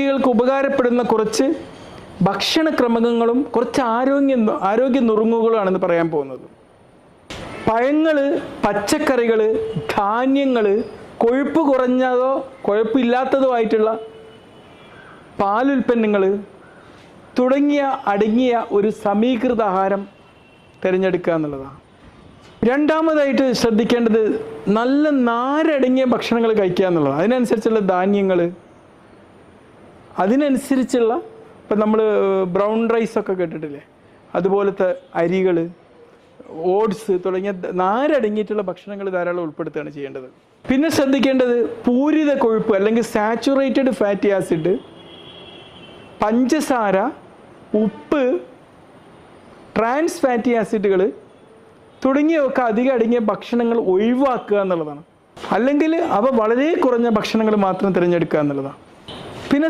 രോഗികൾക്ക് ഉപകാരപ്പെടുന്ന കുറച്ച് ഭക്ഷണക്രമങ്ങളും കുറച്ച് ആരോഗ്യ ആരോഗ്യ നുറുങ്ങുകളാണെന്ന് പറയാൻ പോകുന്നത്. പഴങ്ങൾ പച്ചക്കറികൾ ധാന്യങ്ങൾ കൊഴുപ്പ് കുറഞ്ഞതോ കൊഴുപ്പില്ലാത്തതോ ആയിട്ടുള്ള പാലുൽപ്പന്നങ്ങൾ തുടങ്ങിയ അടങ്ങിയ ഒരു സമീകൃത ആഹാരം തിരഞ്ഞെടുക്കുക എന്നുള്ളതാണ്. രണ്ടാമതായിട്ട് ശ്രദ്ധിക്കേണ്ടത് നല്ല നാരടങ്ങിയ ഭക്ഷണങ്ങൾ കഴിക്കുക എന്നുള്ളതാണ്. അതിനനുസരിച്ചുള്ള ധാന്യങ്ങൾ അതിനനുസരിച്ചുള്ള ഇപ്പം നമ്മൾ ബ്രൗൺ റൈസൊക്കെ കേട്ടിട്ടില്ലേ? അതുപോലത്തെ അരികൾ ഓട്സ് തുടങ്ങിയ നാരടങ്ങിയിട്ടുള്ള ഭക്ഷണങ്ങൾ ധാരാളം ഉൾപ്പെടുത്തുകയാണ് ചെയ്യേണ്ടത്. പിന്നെ ശ്രദ്ധിക്കേണ്ടത് പൂരിത കൊഴുപ്പ് അല്ലെങ്കിൽ സാച്ചുറേറ്റഡ് ഫാറ്റി ആസിഡ് പഞ്ചസാര ഉപ്പ് ട്രാൻസ് ഫാറ്റി ആസിഡുകൾ തുടങ്ങിയവയൊക്കെ അധികം അടങ്ങിയ ഭക്ഷണങ്ങൾ ഒഴിവാക്കുക എന്നുള്ളതാണ്. അല്ലെങ്കിൽ അവ വളരെ കുറഞ്ഞ ഭക്ഷണങ്ങൾ മാത്രം തിരഞ്ഞെടുക്കുക എന്നുള്ളതാണ്. പിന്നെ